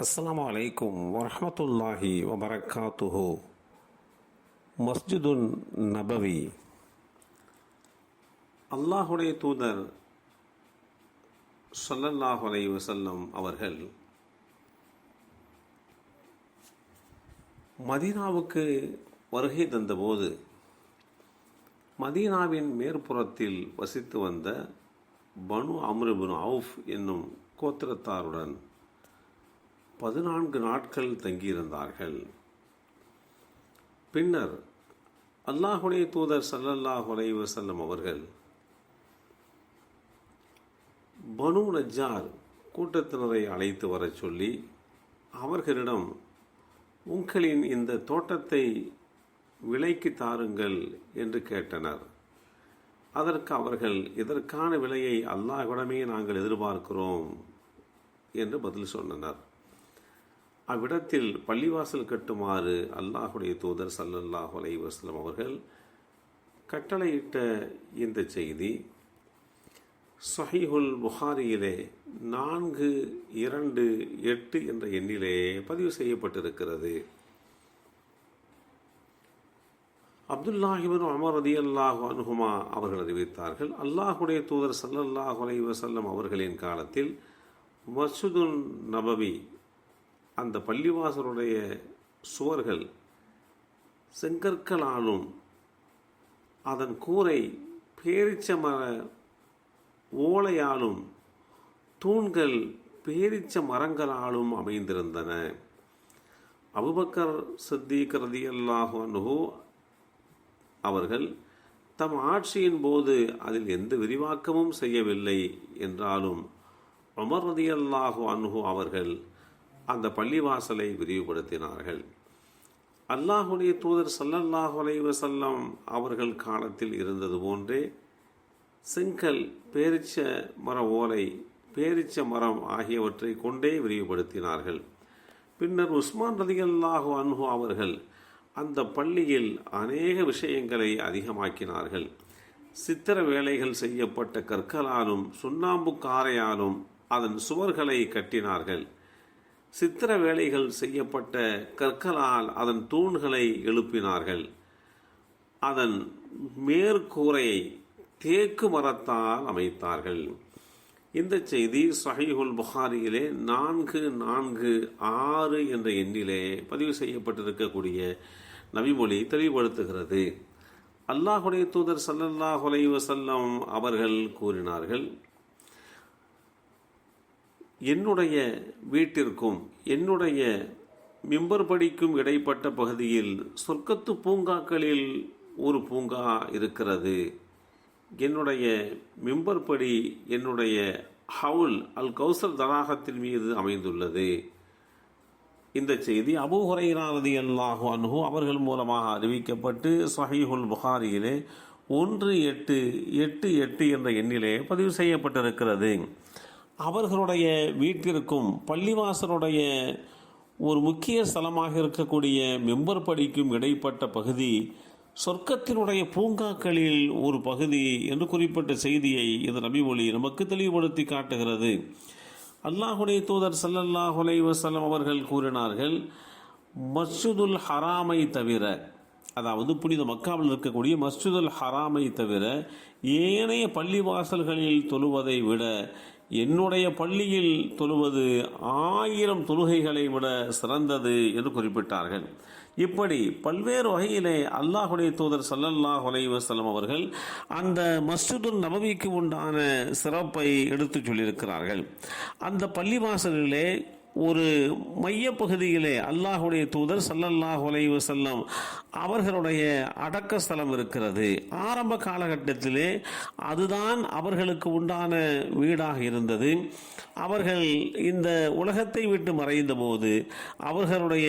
அஸ்லாம் அலைக்கும் வரமத்துல்லாஹி வபரகாத்துஹு. மஸ்ஜிதுன் நபவி. அல்லாஹுடைய தூதர் ஸல்லல்லாஹு அலை வசல்லம் அவர்கள் மதீனாவுக்கு வருகை தந்தபோது மதீனாவின் மேற்புறத்தில் வசித்து வந்த பனு அம்ருபுன் அவுஃப் என்னும் கோத்திரத்தாருடன் பதினான்கு நாட்கள் தங்கியிருந்தார்கள். பின்னர் அல்லாஹுடைய தூதர் ஸல்லல்லாஹு செல்லும் அவர்கள் பனு நஜார் கூட்டத்தினரை அழைத்து வரச் சொல்லி அவர்களிடம் உங்களின் இந்த தோட்டத்தை விலைக்கு தாருங்கள் என்று கேட்டனர். அதற்கு அவர்கள் இதற்கான விலையை அல்லாஹ்விடமே நாங்கள் எதிர்பார்க்கிறோம் என்று பதில் சொன்னனர். அவ்விடத்தில் பள்ளிவாசல் கட்டுமாறு அல்லாஹுடைய தூதர் சல்லல்லாஹு அலைஹி வஸல்லம் அவர்கள் கட்டளையிட்ட இந்த செய்தி சஹிஹுல் புகாரியிலே நான்கு இரண்டு எட்டு என்ற எண்ணிலே பதிவு செய்யப்பட்டிருக்கிறது. அப்துல்லாஹிபின் அமர் அதி அல்லாஹு அனுகுமா அவர்கள் அறிவித்தார்கள் அல்லாஹுடைய தூதர் சல்லல்லாஹு அலைஹி வஸல்லம் அவர்களின் காலத்தில் மஸ்ஜிதுன் நபவி அந்த பள்ளிவாசலுடைய சுவர்கள் செங்கற்களாலும் அதன் கூரை பேரிச்ச மர ஓலையாலும் தூண்கள் பேரிச்ச மரங்களாலும் அமைந்திருந்தன. அபுபக்கர் சித்திக் ரதியல்லாஹு அவர்கள் தம் ஆட்சியின் போது அதில் எந்த விரிவாக்கமும் செய்யவில்லை என்றாலும் அமர் ரதியல்லாஹு அன்ஹு அவர்கள் அந்த பள்ளிவாசலை விரிவுபடுத்தினார்கள். அல்லாஹுடைய தூதர் சல்லல்லாஹு அலைஹி அவர்கள் காலத்தில் இருந்தது போன்றே செங்கல் பேரிச்ச மர ஓலை பேரிச்ச மரம் ஆகியவற்றை கொண்டே விரிவுபடுத்தினார்கள். பின்னர் உஸ்மான் ரதியல்லாஹு அன்ஹு அவர்கள் அந்த பள்ளியில் அநேக விஷயங்களை அதிகமாக்கினார்கள். சித்திர வேலைகள் செய்யப்பட்ட கற்களாலும் சுண்ணாம்பு காரையாலும் அதன் சுவர்களை கட்டினார்கள். சித்திர வேலைகள் செய்யப்பட்ட கற்களால் அதன் தூண்களை எழுப்பினார்கள். அதன் மேற்கூரையை தேக்கு மரத்தால் அமைத்தார்கள். இந்த செய்தி சஹீஹுல் புகாரியிலே நான்கு நான்கு ஆறு என்ற எண்ணிலே பதிவு செய்யப்பட்டிருக்கக்கூடிய நபிமொழி தெளிவுபடுத்துகிறது. அல்லாஹுடைய தூதர் சல்லல்லாஹுலை வசல்லம் அவர்கள் கூறினார்கள் என்னுடைய வீட்டிற்கும் என்னுடைய மிம்பர் படிக்கும் இடைப்பட்ட பகுதியில் சொர்க்கத்து பூங்காக்களில் ஒரு பூங்கா இருக்கிறது. என்னுடைய மிம்பர் படி என்னுடைய ஹவுல் அல் கௌசல் தராகத்தின் மீது அமைந்துள்ளது. இந்த செய்தி அபு ஹுரைராரதி அல்லாஹு அன்ஹு அவர்கள் மூலமாக அறிவிக்கப்பட்டு சஹீஹுல் புகாரியிலே ஒன்று எட்டு எட்டு எட்டு என்ற எண்ணிலே பதிவு செய்யப்பட்டிருக்கிறது. அவர்களுடைய வீட்டிற்கும் பள்ளிவாசலுடைய ஒரு முக்கிய ஸ்தலமாக இருக்கக்கூடிய மெம்பர் படிக்கும் இடைப்பட்ட பகுதி சொர்க்கத்தினுடைய பூங்காக்களில் ஒரு பகுதி என்று குறிப்பிட்ட செய்தியை இந்த நபிமொழி நமக்கு தெளிவுபடுத்தி காட்டுகிறது. அல்லாஹுடைய தூதர் சல்லல்லாஹுலை வசலம் அவர்கள் கூறினார்கள் மஸ்ஜிதுல் ஹராமை தவிர அதாவது புனித மக்காவில் இருக்கக்கூடிய மஸ்ஜிதுல் ஹராமை தவிர ஏனைய பள்ளிவாசல்களில் தொழுவதை விட என்னுடைய பள்ளியில் தொழுவது ஆயிரம் தொழுகைகளை விட சிறந்தது என்று குறிப்பிட்டார்கள். இப்படி பல்வேறு வகையிலே அல்லாஹுடைய தூதர் சல்லல்லாஹ் அலைவசலம் அவர்கள் அந்த மஸ்ஜிதுல் நபவிக்கு உண்டான சிறப்பை எடுத்துச் சொல்லியிருக்கிறார்கள். அந்த பள்ளிவாசலிலே ஒரு மையப்பகுதியிலே அல்லாஹுடைய தூதர் சல்லல்லாஹ் செல்லம் அவர்களுடைய அடக்க ஸ்தலம் இருக்கிறது. ஆரம்ப காலகட்டத்திலே அதுதான் அவர்களுக்கு உண்டான வீடாக இருந்தது. அவர்கள் இந்த உலகத்தை விட்டு மறைந்த போது அவர்களுடைய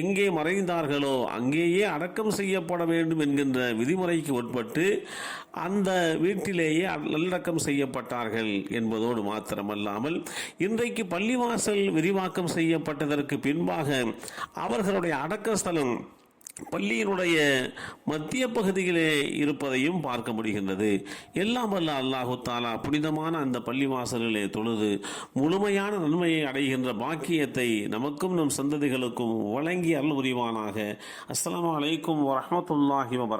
எங்கே மறைந்தார்களோ அங்கேயே அடக்கம் செய்யப்பட வேண்டும் என்கின்ற விதிமுறைக்கு உட்பட்டு அந்த வீட்டிலேயே நல்லடக்கம் செய்யப்பட்டார்கள் என்பதோடு மாத்திரமல்லாமல் இன்றைக்கு பள்ளிவாசல் விரிவாக்கம் செய்யப்பட்டதற்கு பின்பாக அவர்களுடைய அடக்கஸ்தலம் பள்ளியினுடைய மத்திய பகுதியிலே இருப்பதையும் பார்க்க முடிகின்றது. எல்லாம் வல்ல அல்லாஹு தாலா புனிதமான அந்த பள்ளி வாசலிலே தொழுது முழுமையான நன்மையை அடைகின்ற பாக்கியத்தை நமக்கும் நம் சந்ததிகளுக்கும் வழங்கி அருள் புரிவானாக. அஸ்ஸலாமு அலைக்கும் வரஹ்மத்துல்லாஹி வபரகாத்துஹு